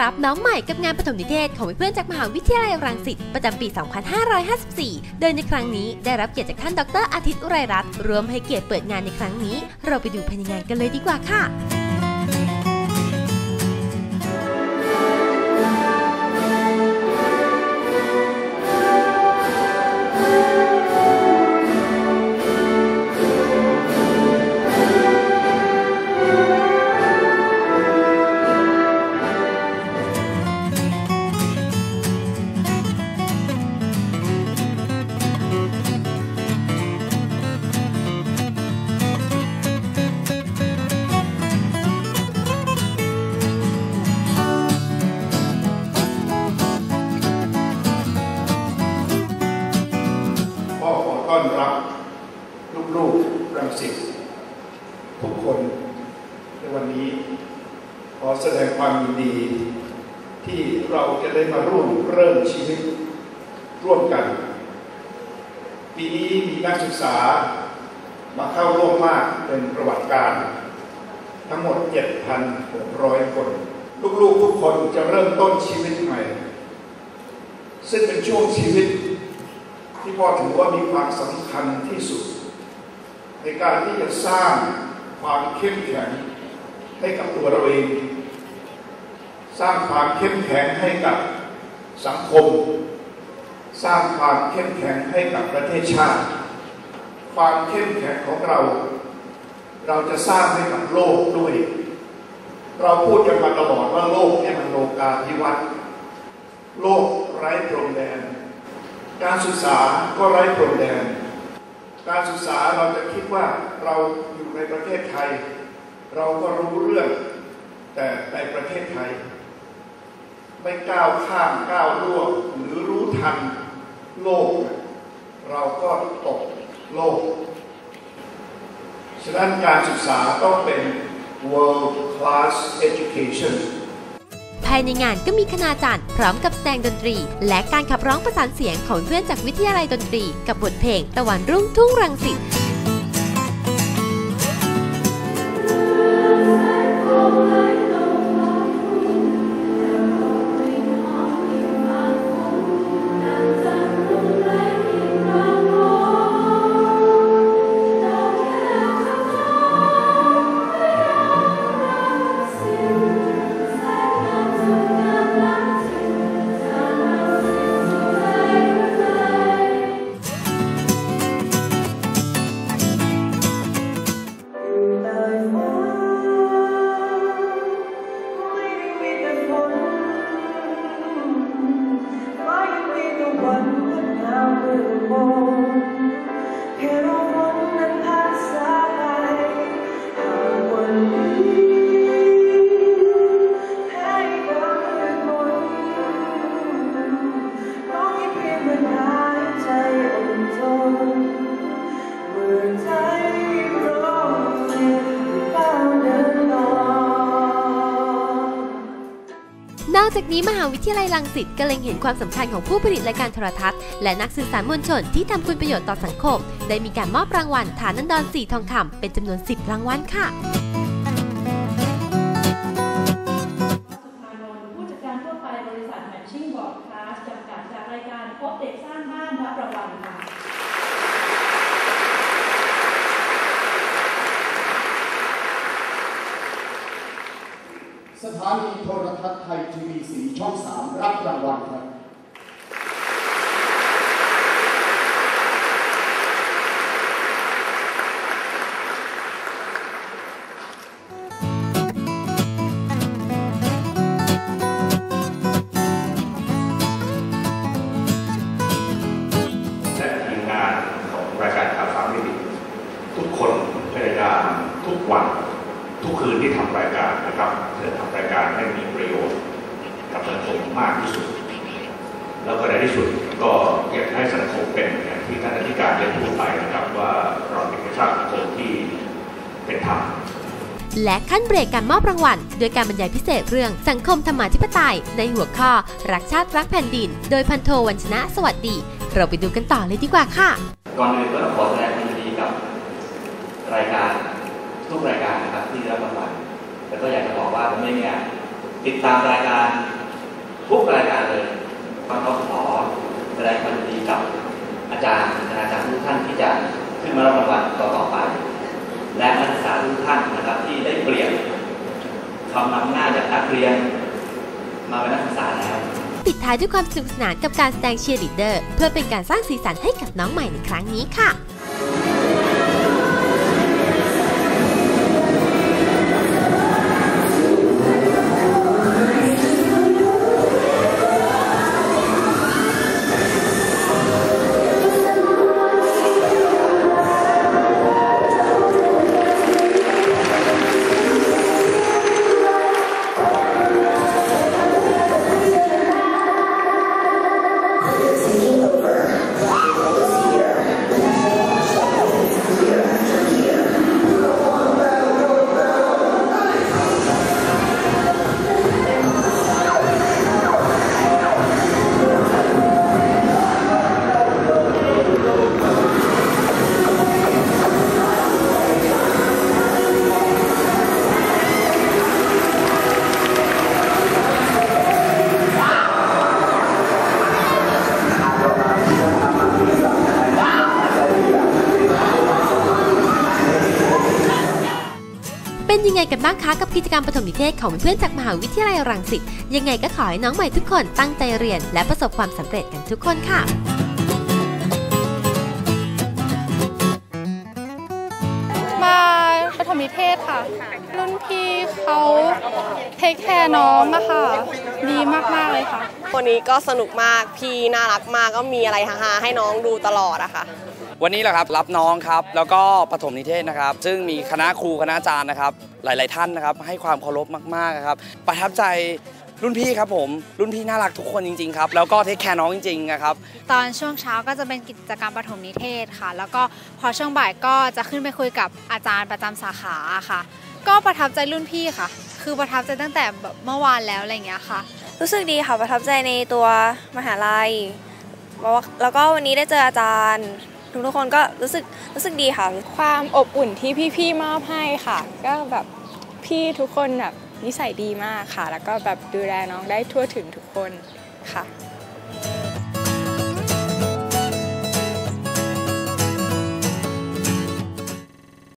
รับน้องใหม่กับงานปฐมนิเทศของเพื่อนจากมหาวิทยาลัยรังสิตประจำปี 2554 โดยในครั้งนี้ได้รับเกียรติจากท่านดรอาทิตย์อุไรรัตน์รวมให้เกียรติเปิดงานในครั้งนี้ เราไปดูภายในงานกันเลยดีกว่าค่ะ ความยินดี ที่เราจะได้มาร่วมเริ่มชีวิตร่วมกัน ปีนี้มีนักศึกษามาเข้าร่วมมากเป็นประวัติการ ทั้งหมด 7,600 คน ลูกๆทุกคนจะเริ่มต้นชีวิตใหม่ ซึ่งเป็นช่วงชีวิต ที่พ่อถือว่ามีความสำคัญที่สุด ในการที่จะสร้างความเข้มแข็งให้กับตัวเราเอง สร้างความเข้มแข็งให้กับสังคม สร้างความเข้มแข็งให้กับประเทศชาติ ความเข้มแข็งของเรา เราจะสร้างให้กับโลกด้วย เราพูดกันมาตลอดว่าโลกเนี่ยมันโลกาภิวัตน์โลกไร้พรมแดน การศึกษาก็ไร้พรมแดน การศึกษาเราจะคิดว่าเราอยู่ในประเทศไทย เราก็รู้เรื่อง แต่ในประเทศไทย ไม่ก้าวข้ามก้าวล่วงหรือรู้ทันโลก เราก็ตกโลก ฉะนั้นการศึกษาต้องเป็น world class education ภายในงานก็มีคณาจารย์พร้อมกับแสดงดนตรี และการขับร้องประสานเสียงของเพื่อนจากวิทยาลัยดนตรี กับบทเพลงตะวันรุ่งทุ่งรังสิต จากนี้มหาวิทยาลัยลังสิตก็เล็งเห็นความสำคัญของผู้ผลิตรายการโทรทัศน์และนักสื่อสารมวลชนที่ทำคุณประโยชน์ต่อสังคม ได้มีการมอบรางวัลฐานันดรสีทองคำเป็นจำนวน 10 รางวัลค่ะ สถานีโทรทัศน์ไทยทีวีสีช่องสามรับรางวัลครับ คืนที่ทำรายการนะครับเพื่อทำรายการให้มีประโยชน์กับสังคมมากที่สุด แล้วก็ในที่สุดก็อยากให้สังคมเป็นอย่างที่ท่านอธิการได้พูดไปนะครับว่าเราเป็นประชาชนสังคมที่เป็นธรรมและขั้นเบรกการมอบรางวัลโดยการบรรยายพิเศษเรื่องสังคมธรรมาธิปไตย ในหัวข้อ รักชาติรักแผ่นดิน โดยพันโทวัญชนะสวัสดี เราไปดูกันต่อเลยดีกว่าค่ะ ก่อนอื่นก็ต้องขอแสดงความยินดีกับรายการ ทุกรายการนะครับที่ได้รับรางวัลแล้วก็อยากจะบอกว่าผมเองเนี่ยติดตามรายการทุกรายการเลยก็ต้องขอแสดงความยินดีกับอาจารย์คณาจารย์ทุกท่านที่จะขึ้นมารับรางวัลต่อๆไป และนักศึกษาทุกท่านนะครับที่ได้เปลี่ยนคำนำหน้าจากนักเรียนมาเป็นนักศึกษาแล้วปิดท้ายด้วยความสนุกสนานกับการแสดงเชียร์ลีดเดอร์ เพื่อเป็นการสร้างสีสันให้กับน้องใหม่ในครั้งนี้ค่ะ เป็นยังไงกันบ้างคะกับกิจกรรมปฐมนิเทศของเพื่อนๆจากมหาวิทยาลัยรังสิตยังไงก็ขอให้น้องใหม่ทุกคนตั้งใจเรียน และประสบความสำเร็จกันทุกคนค่ะมาปฐมนิเทศค่ะ รุ่นพี่เขาเทคแคร์น้องอะค่ะ ดีมาก ๆ เลยค่ะ วันนี้ก็สนุกมาก พี่น่ารักมากก็มีอะไรฮาๆให้น้องดูตลอดอะค่ะ วันนี้แหละครับรับน้องครับ แล้วก็ปฐมนิเทศนะครับ ซึ่งมีคณะครูคณะอาจารย์นะครับ หลาย ๆ ท่านนะครับให้ความเคารพมากๆครับ ประทับใจรุ่นพี่ครับผม รุ่นพี่น่ารักทุกคนจริง ๆ ครับ แล้วก็เทคแคร์น้องจริงๆนะครับ ตอนช่วงเช้าก็จะเป็นกิจกรรมปฐมนิเทศค่ะ แล้วก็พอช่วงบ่ายก็จะขึ้นไปคุยกับอาจารย์ประจำสาขาค่ะ ก็ประทับใจรุ่นพี่ค่ะ คือประทับใจตั้งแต่แบบเมื่อวานแล้วอะไรอย่างเงี้ยค่ะ รู้สึกดีค่ะประทับใจในตัวมหาลัยแล้วก็วันนี้ได้เจออาจารย์ ทุกทุกคนก็รู้สึกรู้สึกดีค่ะ ความอบอุ่นที่พี่ๆมอบให้ค่ะ ก็แบบพี่ทุกคนแบบนิสัยดีมากค่ะ แล้วก็แบบดูแลน้องได้ทั่วถึงทุกคนค่ะ